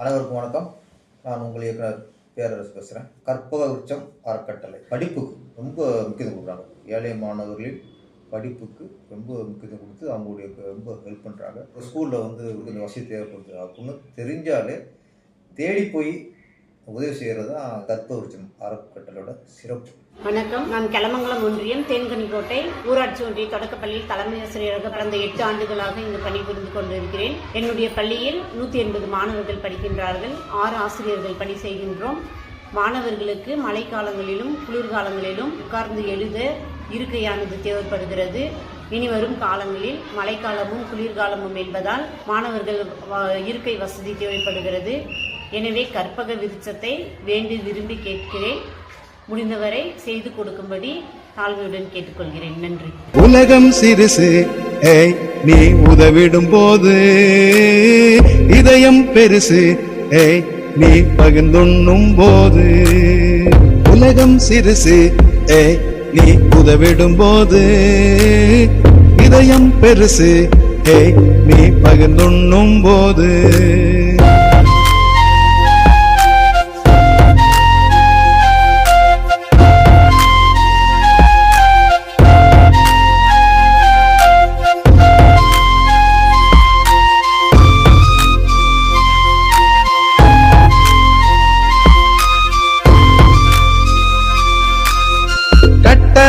அனைவருக்கும் வணக்கம். நான் உங்கள் இயக்குனர் பேரரசு பேசுகிறேன் கற்பக உச்சம் அறக்கட்டளை. படிப்புக்கு ரொம்ப முக்கியத்துவம் கொடுக்குறாங்க. ஏழை மாணவர்களின் படிப்புக்கு ரொம்ப முக்கியத்துவம் கொடுத்து அவங்களுடைய ரொம்ப ஹெல்ப் பண்ணுறாங்க ஸ்கூலில் வந்து கொஞ்சம் வசதி தேவைப்படுது. அப்படின்னு தெரிஞ்சாலே தேடி போய் உதவி செய்கிறது தான் கற்பக உச்சம் அறக்கட்டளையோட சிறப்பு. வணக்கம். நான் கிளமங்கலம் ஒன்றியம் தேன்கனிக்கோட்டை ஊராட்சி ஒன்றிய தொடக்கப்பள்ளியில் தலைமை ஆசிரியராக கடந்த எட்டு ஆண்டுகளாக இங்கு பணிபுரிந்து கொண்டிருக்கிறேன். என்னுடைய பள்ளியில் நூற்றி எண்பது மாணவர்கள் படிக்கின்றார்கள். ஆறு ஆசிரியர்கள் பணி செய்கின்றோம். மாணவர்களுக்கு மழைக்காலங்களிலும் குளிர்காலங்களிலும் உட்கார்ந்து எழுத இருக்கையானது தேவைப்படுகிறது. இனி வரும் காலங்களில் மழைக்காலமும் குளிர்காலமும் என்பதால் மாணவர்கள் இருக்கை வசதி தேவைப்படுகிறது. எனவே கற்பக விருட்சத்தை வேண்டி விரும்பி கேட்கிறேன். முடிந்தவரை செய்து கொடுக்கும்படி தாழ்மையுடன் கேட்டுக்கொள்கிறேன். நன்றி. உலகம் சிறுசு நீ உதவிடும் போது. இதயம் பெருசு நீ பகிர்ந்துண்ணும் போது. உலகம் சிறுசு நீ உதவிடும் போது. இதயம் பெருசு நீ பகிர்ந்துண்ணும் போது.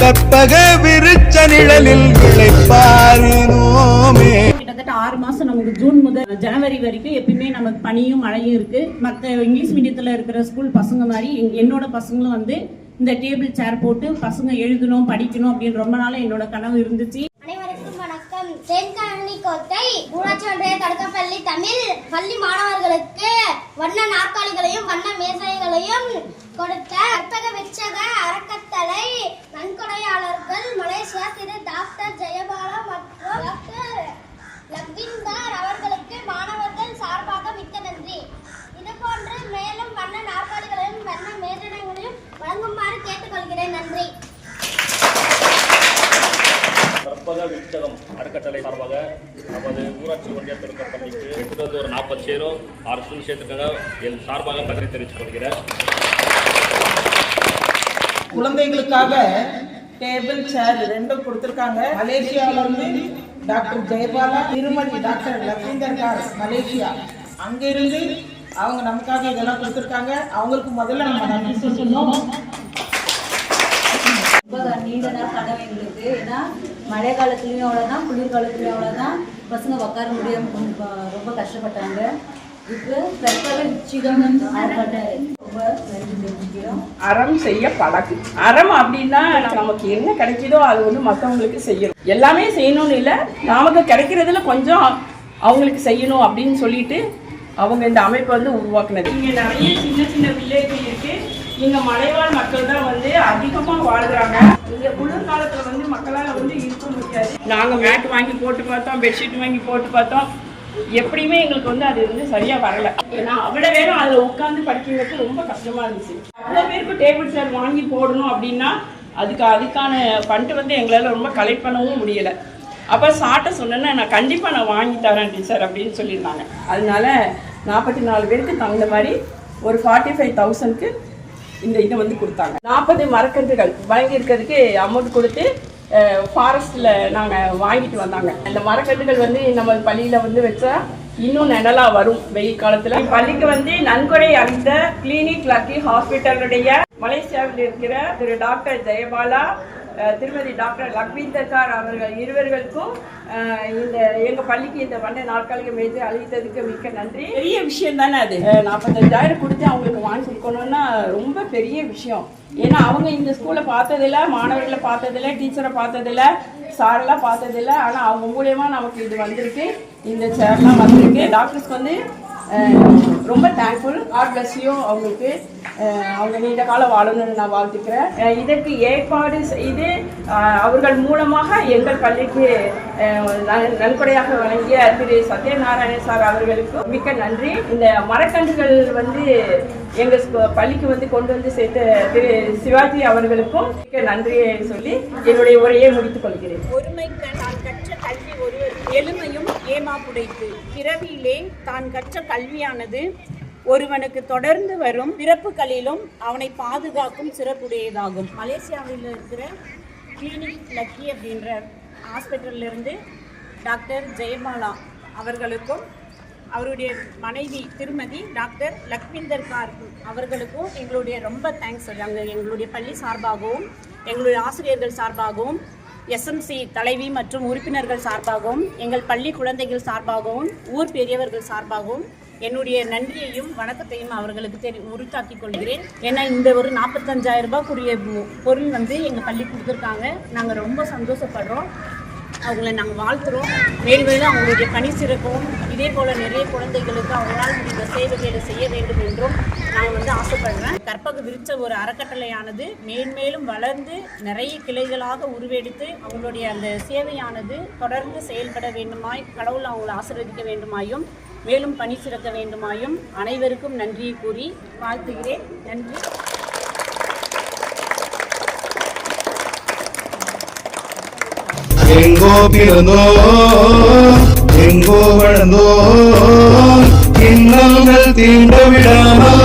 கற்பக விருச்ச நிழலில் விளைப்பாரினோமே. கிட்டத்தட்ட ஆறு மாசம் நமக்கு ஜூன் முதல் ஜனவரி வரைக்கும் எப்பயுமே நமக்கு பனியும் மழையும் இருக்கு. மற்ற இங்கிலீஷ் மீடியத்தில் இருக்கிற ஸ்கூல் பசங்க மாதிரி என்னோட பசங்களும் வந்து இந்த டேபிள் சேர் போட்டு பசங்க எழுதணும் படிக்கணும் அப்படின்னு ரொம்ப நாளா என்னோட கனவு இருந்துச்சு. தென்காணி கோட்டை ஊராட்சி ஒன்றிய தொடக்கப்பள்ளி தமிழ் பள்ளி மாணவர்களுக்கு வண்ண நாற்காலிகளையும் வண்ண மேசைகளையும் கொடுத்த கற்பக விச்சக அறக்கட்டளை நன்கொடையாளர்கள் மலேசியா திரு டாக்டர் ஜெயபாலா மற்றும் டாக்டர் லக்விந்தர் அவர்களுக்கு மாணவர்கள் சார்பாக மிக்க நன்றி. இதுபோன்று மேலும் வண்ண நாற்காலி வண்ண மேசைகளையும் வழங்குமாறு கேட்டுக்கொள்கிறேன் நன்றி கற்பக அறக்கட்டளை சார்பாக நமது ஊராட்சி ஒன்றிய பெருக்க பள்ளிக்கு கிட்டத்தட்ட ஒரு நாற்பது சேரும் ஆறு ஸ்டூடெண்ட் சேர்த்துக்காக என் சார்பாக நன்றி தெரிவித்துக் கொள்கிறேன். குழந்தைகளுக்காக டேபிள் சேர் ரெண்டும் கொடுத்துருக்காங்க. மலேசியால இருந்து டாக்டர் ஜெயபாலா திருமதி டாக்டர் லக்ஷ்மீந்தர் கார் மலேசியா. அங்கிருந்து அவங்க நமக்காக இதெல்லாம் கொடுத்துருக்காங்க. அவங்களுக்கு முதல்ல நம்ம நன்றி சொல்லணும் ரொம்ப நீண்ட நாள் கனவு எங்களுக்கு. ஏன்னா மழை காலத்துலேயும் அவ்வளோதான் குளிர் காலத்துலேயும் அவ்வளோதான் பசங்க உட்கார முடியாமல் கொஞ்சம் ரொம்ப கஷ்டப்பட்டாங்க. இப்போ அறம் செய்ய பழகு. அறம் அப்படின்னா நமக்கு என்ன கிடைக்குதோ அது வந்து மற்றவங்களுக்கு செய்யணும். எல்லாமே செய்யணும்னு இல்லை நமக்கு கிடைக்கிறதுல கொஞ்சம் அவங்களுக்கு செய்யணும் அப்படின்னு சொல்லிட்டு அவங்க இந்த அமைப்பை வந்து உருவாக்குனது. இங்கே நிறைய சின்ன சின்ன வில்லேஜ் இருக்கு. இங்கே மலைவாழ் மக்கள் தான் வந்து அதிகமாக வாழ்கிறாங்க இங்க குளிர் காலத்துல வந்து மக்களால வந்து இருக்க முடியாது. நாங்க மேட் வாங்கி போட்டு பார்த்தோம் பெட்ஷீட் வாங்கி போட்டு பார்த்தோம். எப்படியுமே எங்களுக்கு வந்து அது வந்து சரியாக வரல. ஏன்னா அவ்வளோ பேரும் அதில் உட்காந்து படிக்கிறதுக்கு ரொம்ப கஷ்டமாக இருந்துச்சு. அவ்வளவு பேருக்கு டேபிள் சேர் வாங்கி போடணும் அப்படின்னா அதுக்கு அதுக்கான ஃபண்ட் வந்து எங்களால் ரொம்ப கலெக்ட் பண்ணவும் முடியலை. அப்போ சாட்டை சொன்னேன்னா நான் கண்டிப்பாக நான் வாங்கி தரேன் டீச்சர் அப்படின்னு சொல்லியிருந்தாங்க. அதனால நாற்பத்தி நாலு பேருக்கு தகுந்த மாதிரி ஒரு ஃபார்ட்டி ஃபைவ் தௌசண்ட்க்கு இந்த இதை வந்து கொடுத்தாங்க. நாற்பது மரக்கன்றுகள் வழங்கியிருக்கிறதுக்கு அமௌண்ட் கொடுத்து ஃபாரஸ்ட்டில் நாங்கள் வாங்கிட்டு வந்தாங்க. அந்த மரக்கன்றுகள் வந்து நம்ம பள்ளியில் வந்து வச்சா இன்னும் நிழலாக வரும் வெயில் காலத்தில். பள்ளிக்கு வந்து நன்கொடை அளித்த கிளினிக் லக்கி ஹாஸ்பிட்டலுடைய மலேசியாவில் இருக்கிற திரு டாக்டர் ஜெயபாலா திருமதி டாக்டர் லக்வீந்தர் கார் அவர்கள் இருவர்களுக்கும் இந்த எங்க பள்ளிக்கு இந்த வண்ண நாற்காலிக மேஜை அளித்ததுக்கு மிக்க நன்றி. பெரிய விஷயம் தானே அது? நாற்பத்தஞ்சாயிரம் கொடுத்து அவங்களுக்கு வாங்கி கொடுக்கணும்னா ரொம்ப பெரிய விஷயம். ஏன்னா அவங்க இந்த ஸ்கூலை பார்த்ததில்ல மாணவர்களை பார்த்ததில்ல டீச்சரை பார்த்ததில்ல சாரெல்லாம் பார்த்ததில்ல. ஆனால் அவங்க மூலியமா நமக்கு இது வந்திருக்கு. இந்த சேர்லாம் வந்திருக்கு. டாக்டர்ஸ்க்கு வந்து ரொம்ப தேங்க்ஃபுல் காட் பிளஸ்ஸையும் அவங்களுக்கு. அவங்க நீண்ட காலம் வாழணும்னு நான் வாழ்த்துக்கிறேன். இதற்கு ஏற்பாடு செய்து அவர்கள் மூலமாக எங்கள் பள்ளிக்கு நன்கொடையாக வழங்கிய திரு சத்யநாராயண சார் அவர்களுக்கும் மிக்க நன்றி. இந்த மரக்கன்றுகள் வந்து எங்கள் ஸ்கூ- பள்ளிக்கு வந்து கொண்டு வந்து சேர்த்த திரு சிவாஜி அவர்களுக்கும் மிக்க நன்றியை சொல்லி என்னுடைய உரையை முடித்துக் கொள்கிறேன். ஒருமைக்கு கற்ற கல்வி ஒருவர் எளிமையும் ஏமாப்புடைத்து பிறவியிலே தான் கற்ற கல்வியானது ஒருவனுக்கு தொடர்ந்து வரும் பிறப்புகளிலும் அவனை பாதுகாக்கும் சிறப்புடையதாகும். மலேசியாவில் இருக்கிற கிளினிக் லக்கி அப்படின்ற ஹாஸ்பிட்டல்லிருந்து டாக்டர் ஜெயமாலா அவர்களுக்கும் அவருடைய மனைவி திருமதி டாக்டர் லக்விந்தர் கார் அவர்களுக்கும் எங்களுடைய ரொம்ப தேங்க்ஸ் சொல்றாங்க எங்களுடைய பள்ளி சார்பாகவும் எங்களுடைய ஆசிரியர்கள் சார்பாகவும் எஸ்எம்சி தலைவி மற்றும் உறுப்பினர்கள் சார்பாகவும் எங்கள் பள்ளி குழந்தைகள் சார்பாகவும் ஊர் பெரியவர்கள் சார்பாகவும் என்னுடைய நன்றியையும் வணக்கத்தையும் அவர்களுக்கு தெரி உரித்தாக்கிக் கொள்கிறேன். ஏன்னா இந்த ஒரு நாற்பத்தஞ்சாயிரம் ரூபாய்க்குரிய பொ- பொருள் வந்து எங்கள் பள்ளி கொடுத்துருக்காங்க. நாங்கள் ரொம்ப சந்தோஷப்படுறோம். அவங்கள நாங்கள் வாழ்த்துறோம். மேலும் மேலும் அவங்களுடைய பணி சிறக்கும் இதே போல் நிறைய குழந்தைகளுக்கு அவங்களால் இந்த சேவைகளை செய்ய வேண்டும் என்றும் வந்து ஆசைப்படுறேன். கற்பக விரிச்ச ஒரு அறக்கட்டளையானது மேன்மேலும் வளர்ந்து நிறைய கிளைகளாக உருவெடுத்து அவங்களுடைய அந்த சேவையானது தொடர்ந்து செயல்பட வேண்டுமாய் கடவுள் அவங்களை ஆசீர்வதிக்க வேண்டுமாயும் மேலும் பணி சிறக்க வேண்டுமாயும் அனைவருக்கும் நன்றியை கூறி வாழ்த்துகிறேன். நன்றி. எங்கோ பிறந்தோ எங்கோ வளர்ந்தோ இன்னல்கள் தீண்ட விடாமல்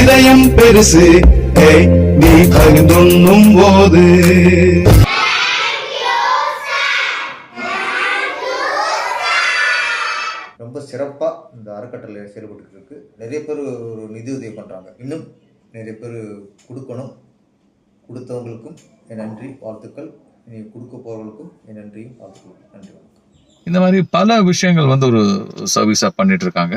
இதயம் பெருசு. நீ பகிர்ந்துண்ணும் போது. ரொம்ப சிறப்பாக இந்த அறக்கட்டளை செயல்பட்டு இருக்கு. நிறைய பேர் ஒரு நிதி உதவி பண்ணுறாங்க இன்னும் நிறைய பேர் கொடுக்கணும். கொடுத்தவங்களுக்கும் என் நன்றி வாழ்த்துக்கள். இனி கொடுக்க போகிறவங்களுக்கும் என் நன்றியும் வாழ்த்துக்கள் நன்றி வணக்கம். இந்த மாதிரி பல விஷயங்கள் வந்து ஒரு சர்வீஸாக பண்ணிட்டு இருக்காங்க.